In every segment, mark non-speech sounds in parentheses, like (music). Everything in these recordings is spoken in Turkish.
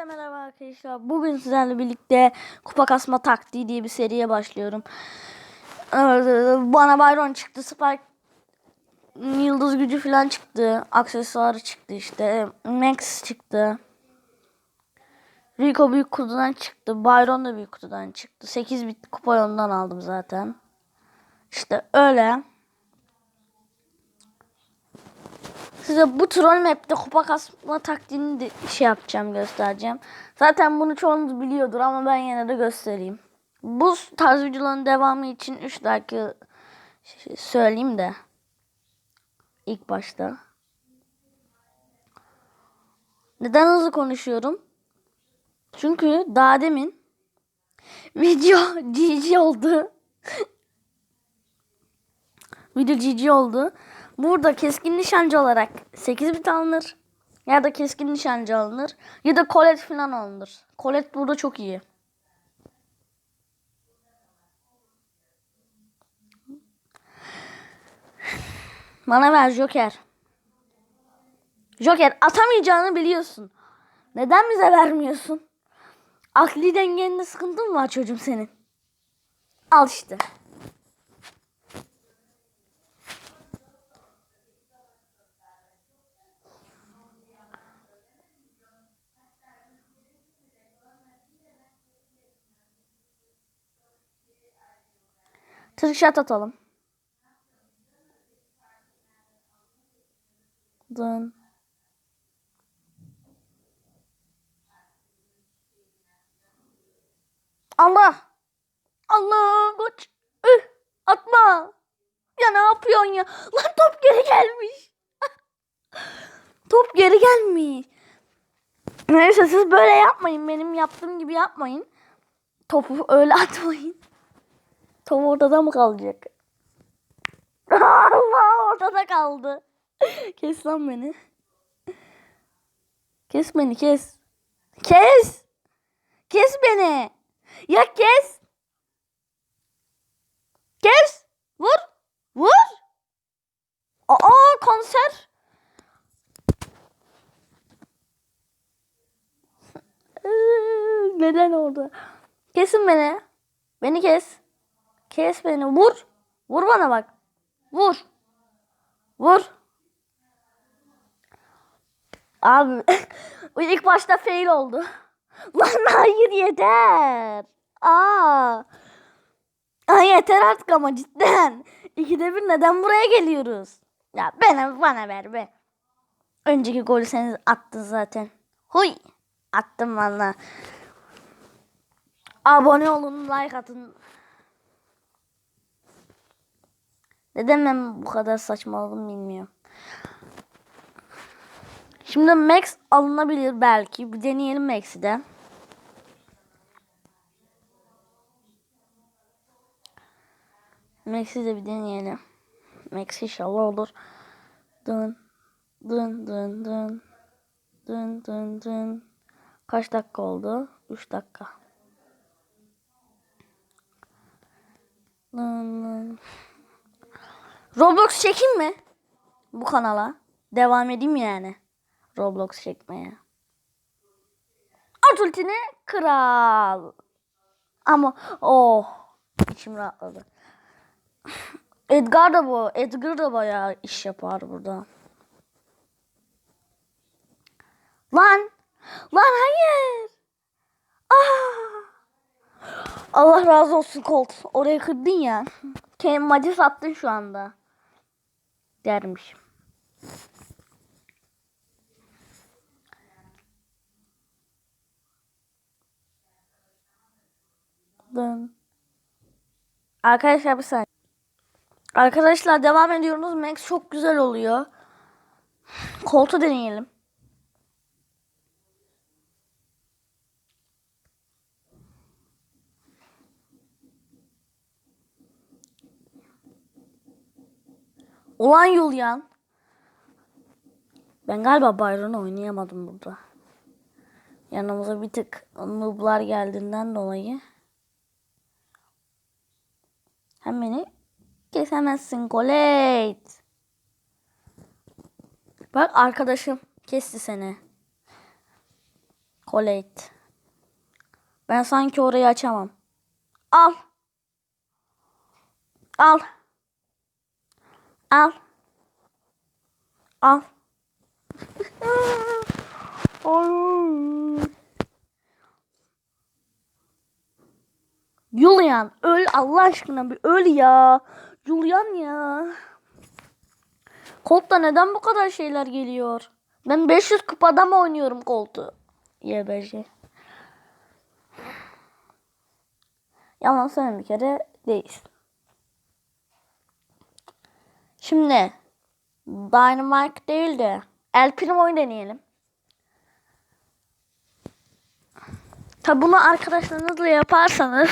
Hepinize merhaba arkadaşlar. Bugün sizlerle birlikte kupa kasma taktiği diye bir seriye başlıyorum. Bana Byron çıktı. Spike yıldız gücü falan çıktı. Aksesuarı çıktı işte. Max çıktı. Rico büyük kutudan çıktı. Byron da büyük kutudan çıktı. 8 bit kupa yolundan aldım zaten. İşte öyle. Size bu troll map'te kupa kasma taktiğini de şey yapacağım göstereceğim. Zaten bunu çoğunuz biliyordur ama ben yine de göstereyim. Bu tarz videoların devamı için 3 dakika şey söyleyeyim de. ilk başta. Neden hızlı konuşuyorum? Çünkü daha demin video (laughs) GG oldu. (laughs) Video GG oldu. Burada keskin nişancı olarak 8 bit alınır. Ya da keskin nişancı alınır. Ya da kolet falan alınır. Kolet burada çok iyi. Bana ver Joker. Joker atamayacağını biliyorsun. Neden bize vermiyorsun? Akli dengende sıkıntın var çocuğum senin? Al işte. Trickshot atalım. Dın. Allah. Allah koç. Üh, atma. Ya ne yapıyorsun ya? Lan top geri gelmiş. (laughs) top geri gelmiş. Neyse siz böyle yapmayın. Benim yaptığım gibi yapmayın. Topu öyle atmayın. Top ortada mı kalacak? (laughs) Allah ortada kaldı. Kes lan beni. Kes beni kes. Kes. Kes beni. Ya kes. Kes. Vur. Vur. Aa konser. (laughs) Neden oldu? Kesin beni. Beni kes. Kes beni. Vur. Vur bana bak. Vur. Vur. Abi (laughs) ilk başta fail oldu. (laughs) Lan hayır yeter. Aa. Ay yeter artık ama cidden. (laughs) İkide bir neden buraya geliyoruz? Ya bana bana ver be. Önceki golü sen attın zaten. Huy. Attım valla. Abone olun, like atın. Neden ben bu kadar saçmaladım bilmiyorum. Şimdi Max alınabilir belki. Bir deneyelim Max'i de. Max'i de bir deneyelim. Max inşallah olur. Dın dın dın dın dın dın dın. Kaç dakika oldu? 3 dakika. Dın dın. Roblox çekeyim mi? Bu kanala. Devam edeyim yani. Roblox çekmeye. At kral. Ama oh içim rahatladı. (laughs) Edgar da bu. Edgar da bayağı iş yapar burada. Lan. Lan hayır. Ah. Allah razı olsun Colt. Orayı kırdın ya. Kendin maçı sattın şu anda. Dermiş. Dın. Arkadaşlar bir saniye. Arkadaşlar devam ediyoruz. Max çok güzel oluyor. Koltu deneyelim. Ulan Yulyan. Ben galiba Byron'u oynayamadım burada. Yanımıza bir tık noob'lar geldiğinden dolayı. Hem beni kesemezsin Colette. Bak arkadaşım kesti seni. Collate. Ben sanki orayı açamam. Al. Al. Al. Al. Julian öl Allah aşkına bir öl ya. Julian ya. Colt'ta neden bu kadar şeyler geliyor? Ben 500 kupada mı oynuyorum Colt'u? YBC. Yalan söyleme bir kere değil. Şimdi Dynamite değil de El Primo'yu deneyelim. Tabi bunu arkadaşlarınızla yaparsanız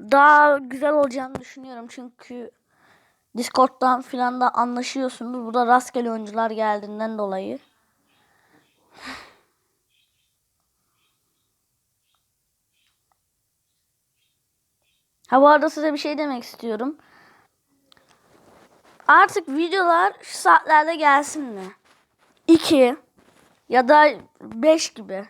daha güzel olacağını düşünüyorum. Çünkü Discord'dan filan da anlaşıyorsunuz. Burada rastgele oyuncular geldiğinden dolayı. Ha bu arada size bir şey demek istiyorum. Artık videolar şu saatlerde gelsin mi? 2 ya da 5 gibi.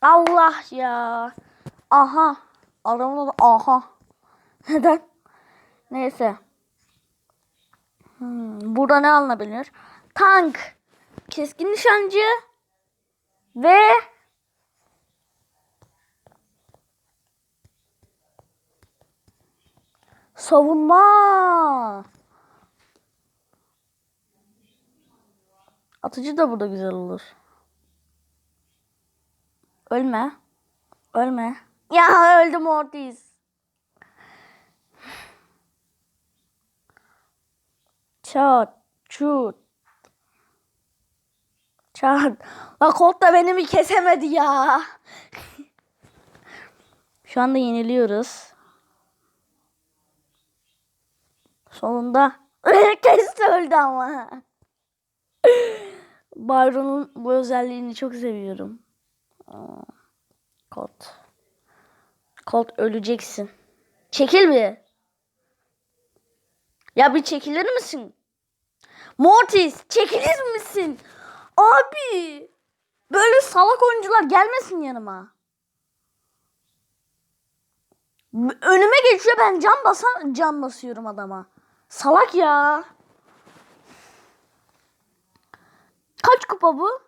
Allah ya. Aha. Adamın adı aha. (laughs) Neden? Neyse. Hmm, burada ne alınabilir? Tank. Keskin nişancı. Ve savunma. Atıcı da burada güzel olur. Ölme. Ölme. Ya öldüm Ortiz. Çat. Çut. Çat. La Colt da beni mi kesemedi ya? Şu anda yeniliyoruz. Sonunda. (laughs) Kesti öldü ama. Byron'un bu özelliğini çok seviyorum. Colt. Colt öleceksin. Çekil bir. Ya bir çekilir misin? Mortis çekilir misin? Abi. Böyle salak oyuncular gelmesin yanıma. Önüme geçiyor ben can basan can basıyorum adama. Salak ya. Kaç kupa bu?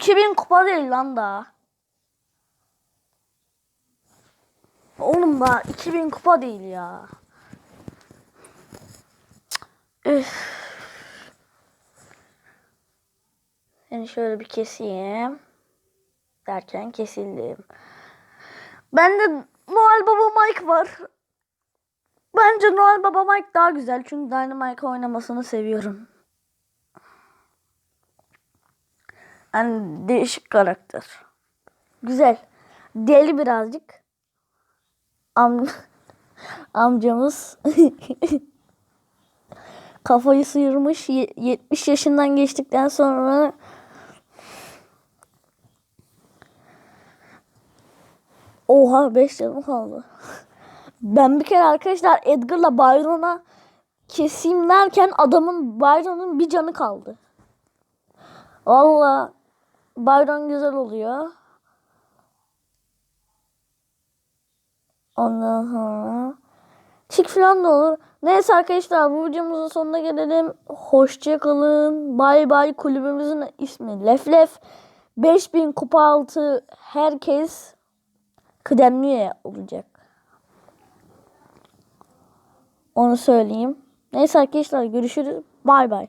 İki bin kupa değil lan daha. Oğlum daha 2000 kupa değil ya. Üf. Seni şöyle bir keseyim. Derken kesildim. Bende Noel Baba Mike var. Bence Noel Baba Mike daha güzel. Çünkü Dynamite oynamasını seviyorum. Yani değişik karakter. Güzel. Deli birazcık. Am (laughs) amcamız (laughs) kafayı sıyırmış. Ye- 70 yaşından geçtikten sonra Oha 5 canım kaldı. (laughs) Ben bir kere arkadaşlar Edgar'la Byron'a keseyim derken adamın Byron'un bir canı kaldı. Valla Byron güzel oluyor. Ondan sonra çık falan da olur. Neyse arkadaşlar bu videomuzun sonuna gelelim. Hoşça kalın. Bay bay kulübümüzün ismi Lef Lef. 5000 kupa altı herkes kıdemli olacak. Onu söyleyeyim. Neyse arkadaşlar görüşürüz. Bay bay.